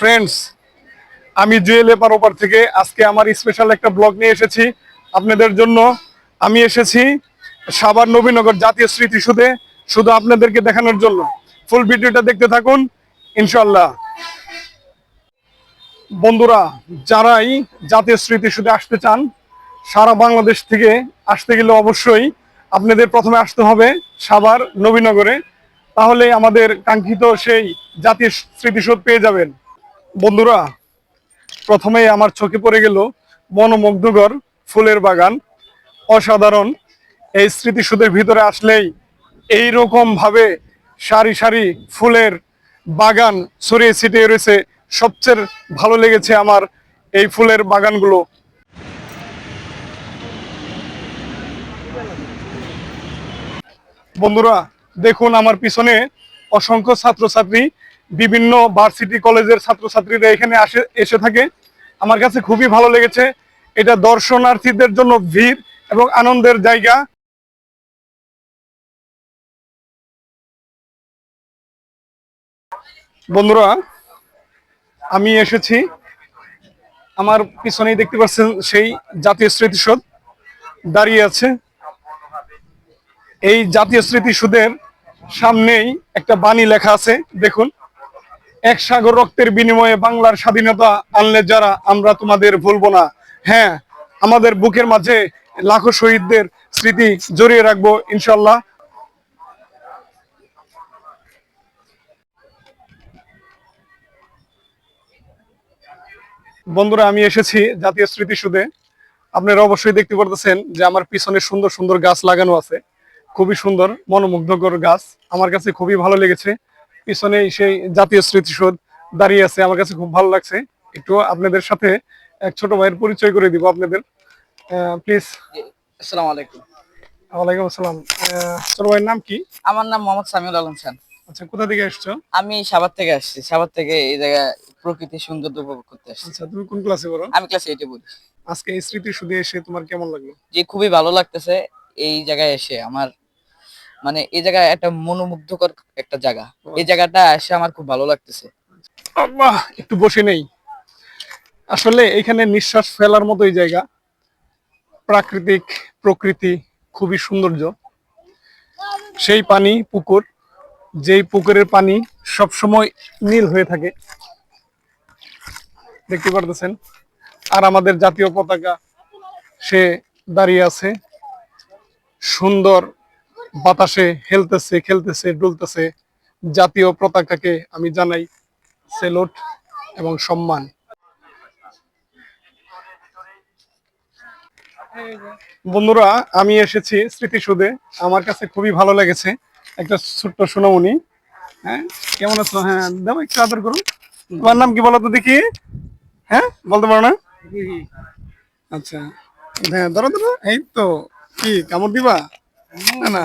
Friends আমি জুয়েল এপার ওপার থেকে আজকে আমার স্পেশাল একটা ব্লগ নিয়ে এসেছি। আপনাদের জন্য আমি এসেছি সাবার নবীনগর জাতীয় স্মৃতিসুধে শুধু আপনাদেরকে দেখানোর জন্য। ফুল ভিডিওটা দেখতে থাকুন ইনশাল্লাহ বন্ধুরা, যারাই জাতীয় স্মৃতিসুধে আসতে চান, সারা বাংলাদেশ থেকে আসতে গেলে অবশ্যই আপনাদের প্রথমে আসতে হবে সাবার নবীনগরে। তাহলে আমাদের কাঙ্ক্ষিত সেই জাতীয় স্মৃতিসৌধ পেয়ে যাবেন। বন্ধুরা, প্রথমেই আমার চোখে পড়ে গেল মনোমুগ্ধকর ফুলের বাগান। অসাধারণ এই স্মৃতিসৌধের ভিতরে আসলেই এই ভাবে সারি সারি ফুলের বাগান ছড়িয়ে ছিটিয়ে রয়েছে। সবচেয়ে ভালো লেগেছে আমার এই ফুলের বাগানগুলো। বন্ধুরা, দেখুন আমার পিছনে অসংখ্য ছাত্রছাত্রী বিভিন্ন ভার্সিটি কলেজের ছাত্রছাত্রীরা এখানে আসে, এসে থাকে। আমার কাছে খুবই ভালো লেগেছে। এটা দর্শনার্থীদের জন্য ভিড় এবং আনন্দের জায়গা। বন্ধুরা, আমি এসেছি। আমার পিছনেই দেখতে পাচ্ছেন সেই জাতীয় স্মৃতিসৌধ দাঁড়িয়ে আছে। এই জাতীয় স্মৃতিসৌধের সামনেই একটা বাণী লেখা আছে, দেখুন। এক সাগর রক্তের বিনিময়ে বাংলার স্বাধীনতা আনলে যারা, আমরা তোমাদের ভুলবো না। হ্যাঁ আমাদের বুকের মাঝে লাখো শহীদদের স্মৃতি জড়িয়ে রাখব ইনশাল্লাহ বন্ধুরা, আমি এসেছি জাতীয় স্মৃতিসুধে আপনারা অবশ্যই দেখতে পারতেছেন যে আমার পিছনে সুন্দর সুন্দর গাছ লাগানো আছে। খুবই সুন্দর, মনোমুগ্ধকর গাছ। আমার কাছে খুবই ভালো লেগেছে। পিছনে সেই জাতীয় স্মৃতিসৌধ দাঁড়িয়ে আছে আমার কাছে খুব ভালো লাগছে। একটু আপনাদের সাথে এক ছোট ভাইয়ের পরিচয় করে দিব আপনাদের। প্লিজ আসসালামু আলাইকুম। ওয়ালাইকুম আসসালাম। ছোট ভাইয়ের নাম কি? আমার নাম মোহাম্মদ সামিউল আলম খান। আচ্ছা কোথা থেকে এসছো আমি সাভার থেকে আসছি। সাভার থেকে এই জায়গায় প্রকৃতি সৌন্দর্য উপভোগ করতে আসছি। আচ্ছা তুমি কোন ক্লাসে পড়ো? আমি ক্লাস এইটে পড়ি। আজকে এই স্মৃতিসুধে এসে তোমার কেমন লাগল? যে খুবই ভালো লাগতেছে এই জায়গায় এসে। আমার মানে এই জায়গায় একটা মনোমুগ্ধকর একটা জায়গা। এই জায়গাটা এসে আমার খুব ভালো লাগতেছে। আল্লাহ একটু বসে নেই। আসলে এখানে নিঃশ্বাস ফেলার মতোই জায়গা। প্রাকৃতিক প্রকৃতি খুবই সৌন্দর্য। সেই পানি পুকুর যেই পুকুরের পানি সব সময় নীল হয়ে থাকে। দেখতে পারতেছেন? আর আমাদের জাতীয় পতাকা সে দাঁড়িয়ে আছে। সুন্দর বাতাসে হেলতেছে খেলতেছে ডুলতেছে জাতীয় পতাকাকে আমি জানাই সেলুট এবং সম্মান। বন্ধুরা আমি এসেছি স্মৃতিসুধে। আমার কাছে খুবই ভালো লেগেছে একটা ছোট্ট সোনামণি। হ্যাঁ কেমন আছো? হ্যাঁ দাও একটু আদর করুন। তোমার নাম কি বলো তো দেখি? হ্যাঁ বলতে পারো না? আচ্ছা। হ্যাঁ ধরো ধরো। এই তো কি কামড় দিবা? না না।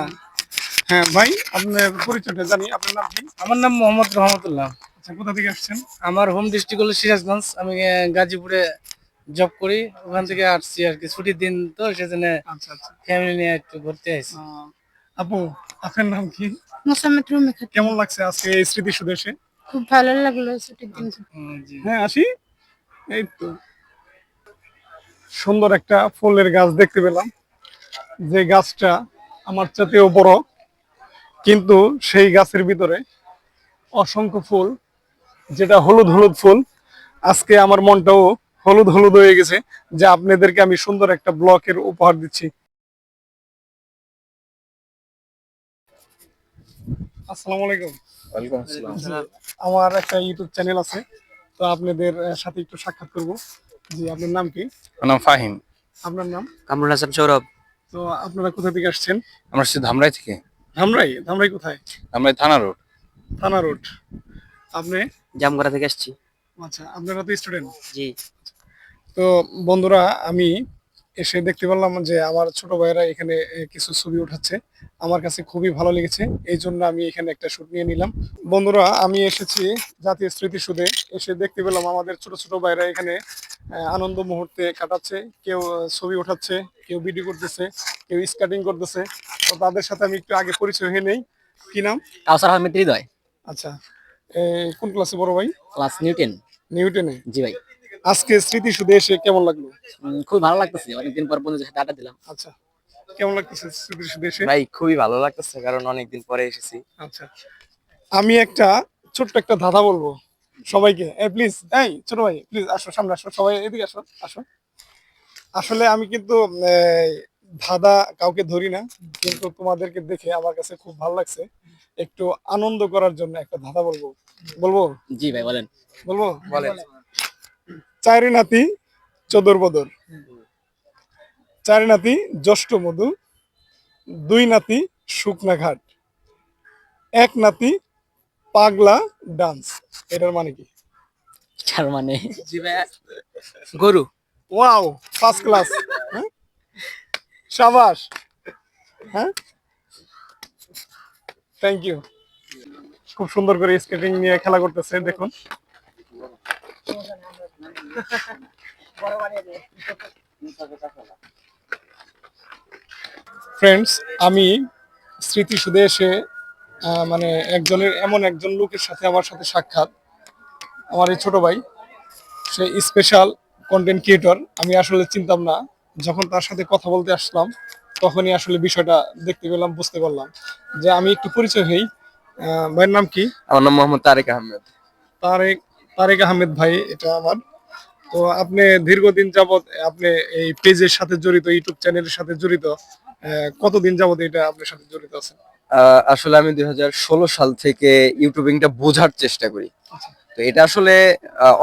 হ্যাঁ ভাই আপনার পরিচয়টা জানি আপনার নাম কি? আমার নাম মোহাম্মদ রহমতুল্লাহ। আচ্ছা কোথা থেকে আসছেন? আমার হোম ডিস্ট্রিক্ট হলো সিরাজগঞ্জ। আমি গাজীপুরে জব করি। ওখান থেকে আসছি আর কি। ছুটির দিন তো সেজন্য আচ্ছা আচ্ছা। ফ্যামিলি নিয়ে একটু ঘুরতে আসছি। আপু আপনার নাম কি? মোসাম্মদ রুমি কেমন লাগছে আজকে এই স্মৃতি সুদেশে খুব ভালো লাগল ছুটির দিন। হ্যাঁ আসি। এই তো। সুন্দর একটা ফুলের গাছ দেখতে পেলাম। যে গাছটা আমার চাতেও বড়। কিন্তু সেই গাছের ভিতরে অসংখ্য ফুল যেটা হলুদ হলুদ ফুল। আজকে আমার মনটাও হলুদ হলুদ হয়ে গেছে যে আপনাদেরকে আমি সুন্দর একটা ব্লকের উপহার দিচ্ছি। আসসালামু আলাইকুম। ওয়ালাইকুম আসসালাম। আমার একটা ইউটিউব চ্যানেল আছে তো আপনাদের সাথে একটু সাক্ষাৎ করব। জি আপনার নাম কি? আমার নাম ফাহিম। আপনার নাম? কামরুল হাসান সৌরভ। তো আপনারা কোথা থেকে আসছেন? আমরা আসছি ধামরাই থেকে। ধামরাই? ধামরাই কোথায়? ধামরাই থানা রোড। থানা রোড। আপনি? জামগড়া থেকে আসছি। আচ্ছা আপনারা তো স্টুডেন্ট জি। তো বন্ধুরা আমি এসে দেখতে পারলাম যে আমার ছোট ভাইয়েরা এখানে কিছু ছবি উঠাচ্ছে। আমার কাছে খুবই ভালো লেগেছে। এই জন্য আমি এখানে একটা শুট নিয়ে নিলাম। বন্ধুরা আমি এসেছি জাতীয় স্মৃতিসুধে। এসে দেখতে পেলাম আমাদের ছোট ছোট ভাইরা এখানে আনন্দ মুহূর্তে কাটাচ্ছে। কেউ ছবি উঠাচ্ছে কেউ ভিডিও করতেছে কেউ স্কেটিং করতেছে। তো তাদের সাথে আমি একটু আগে পরিচয় হয়ে নেই। কি নাম? কাউসার আহমেদ হৃদয়। আচ্ছা। কোন ক্লাসে বড় ভাই? ক্লাস নিউ টেন নিউটনে জি ভাই। আজকে স্মৃতি সুদে এসে কেমন লাগল? খুব ভালো লাগতেছে। অনেকদিন পর বন্ধুদের সাথে আড্ডা দিলাম। আচ্ছা কেমন লাগতেছে স্মৃতি সুদে এসে? ভাই খুবই ভালো লাগতেছে কারণ অনেকদিন পরে এসেছি। আচ্ছা আমি একটা ছোট্ট একটা ধাঁধা বলব সবাইকে। এই প্লিজ এই ছোট ভাই প্লিজ আসো সামনে আসো সবাই এদিকে আসো আসো। আসলে আমি কিন্তু ধাঁধা কাউকে ধরি না কিন্তু তোমাদেরকে দেখে আমার কাছে খুব ভালো লাগছে। একটু আনন্দ করার জন্য একটা ধাঁধা বলব। বলব? জি ভাই বলেন। বলব? বলেন। চারি নাতি চোদর বদর। চারি নাতি জ্যৈষ্ঠ মধু দুই নাতি শুকনা ঘাট এক নাতি পাগলা ডান্স। এটার মানে কি? তার মানে? গরু? ওয়াও ফার্স্ট ক্লাস সাবাস। হ্যাঁ? থ্যাংক ইউ খুব সুন্দর করে স্কেটিং নিয়ে খেলা করতেছে দেখুন। ফ্রেন্ডস আমি স্মৃতি সুদে এসে মানে একজনের এমন একজন লোকের সাথে আমার সাথে সাক্ষাৎ। আমার এই ছোট ভাই সে স্পেশাল কন্টেন্ট ক্রিয়েটর আমি আসলে চিনতাম না যখন তার সাথে কথা বলতে আসলাম তখনই আসলে বিষয়টা দেখতে পেলাম বুঝতে পারলাম। যে আমি একটু পরিচয় হই ভাইয়ের নাম কি? আমার নাম মোহাম্মদ তারেক আহমেদ। তারেক তারেক আহমেদ ভাই এটা আমার। তো আপনি দীর্ঘদিন যাবৎ আপনি এই পেজের সাথে জড়িত ইউটিউব চ্যানেলের সাথে জড়িত কতদিন যাবৎ এটা আপনার সাথে জড়িত আছেন? আহ, আসলে আমি দুই হাজার ষোলো সাল থেকে ইউটিউবিংটা বোঝার চেষ্টা করি। তো এটা আসলে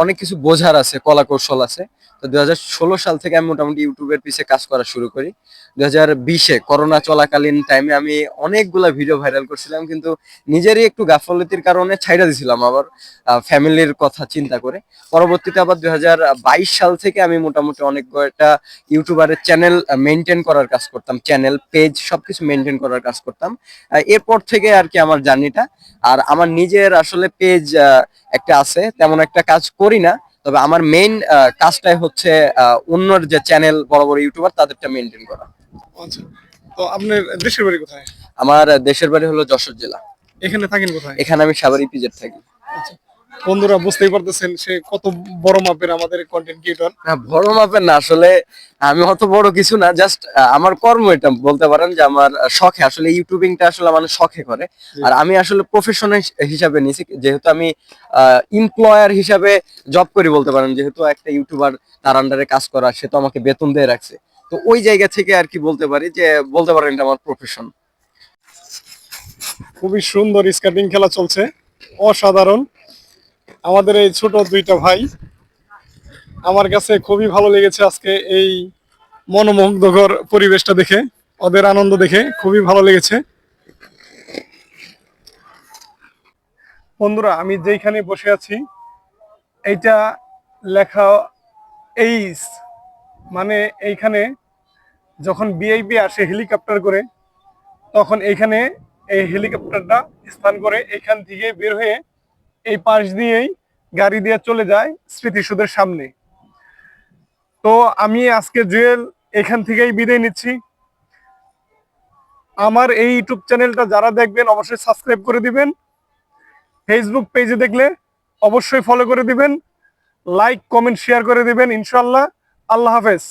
অনেক কিছু বোঝার আছে কলা কৌশল আছে। তো দুই সাল থেকে আমি মোটামুটি ইউটিউবের পিছে কাজ করা শুরু করি। দুই হাজার বিশে করোনা চলাকালীন টাইমে আমি অনেকগুলা ভিডিও ভাইরাল করছিলাম, কিন্তু নিজেরই একটু গাফলতির কারণে ছাইড়া দিছিলাম আবার ফ্যামিলির কথা চিন্তা করে। পরবর্তীতে আবার দুই সাল থেকে আমি মোটামুটি অনেক কয়েকটা ইউটিউবারের চ্যানেল মেনটেন করার কাজ করতাম। চ্যানেল পেজ সবকিছু মেনটেন করার কাজ করতাম। এরপর থেকে আর কি আমার জার্নিটা আর আমার নিজের আসলে পেজ একটা আছে, তেমন একটা কাজ করি না। তবে আমার মেইন কাজটাই হচ্ছে অন্যর যে চ্যানেল বড় বড় ইউটিউবার তাদেরটা মেনটেন করা। আচ্ছা। তো আপনার দেশের বাড়ি কোথায়? আমার দেশের বাড়ি হলো যশোর জেলা। এখানে থাকেন কোথায়? এখানে আমি সাভার ইপিজেড থাকি। বন্ধুরা বুঝতেই পারতেছেন সে কত বড় মাপের আমাদের কন্টেন্ট ক্রিয়েটর না বড় মাপের না আসলে আমি অত বড় কিছু না জাস্ট আমার কর্ম এটা বলতে পারেন যে আমার শখে আসলে ইউটিউবিংটা আসলে মানুষ শখে করে। আর আমি আসলে প্রফেশনাল হিসাবে নিছি যেহেতু আমি এমপ্লয়ার হিসাবে জব করি বলতে পারেন যেহেতু একটা ইউটিউবার তার আন্ডারে কাজ করা সে তো আমাকে বেতন দিয়ে রাখছে। তো ওই জায়গা থেকে আর কি বলতে পারি যে বলতে পারেন এটা আমার প্রফেশন খুবই সুন্দর স্কেটিং খেলা চলছে অসাধারণ। আমাদের এই ছোট দুইটা ভাই। আমার কাছে খুবই ভালো লেগেছে আজকে এই মনোমুগ্ধকর পরিবেশটা দেখে, ওদের আনন্দ দেখে খুবই ভালো লেগেছে। বন্ধুরা, আমি যেইখানে বসে আছি, এইটা লেখা এইস মানে এইখানে যখন বিআইপি আসে হেলিকপ্টার করে, তখন এইখানে এই হেলিকপ্টারটা স্থান করে এখান থেকে বের হয়ে এই পাশ দিয়েই গাড়ি দিয়ে চলে যায় স্মৃতিসুদের সামনে। তো আমি আজকে জুয়েল এখান থেকেই বিদায় নিচ্ছি। আমার এই ইউটিউব চ্যানেলটা যারা দেখবেন অবশ্যই সাবস্ক্রাইব করে দিবেন। ফেসবুক পেজে দেখলে অবশ্যই ফলো করে দিবেন। লাইক কমেন্ট শেয়ার করে দিবেন। ইনশাল্লাহ আল্লাহ হাফেজ।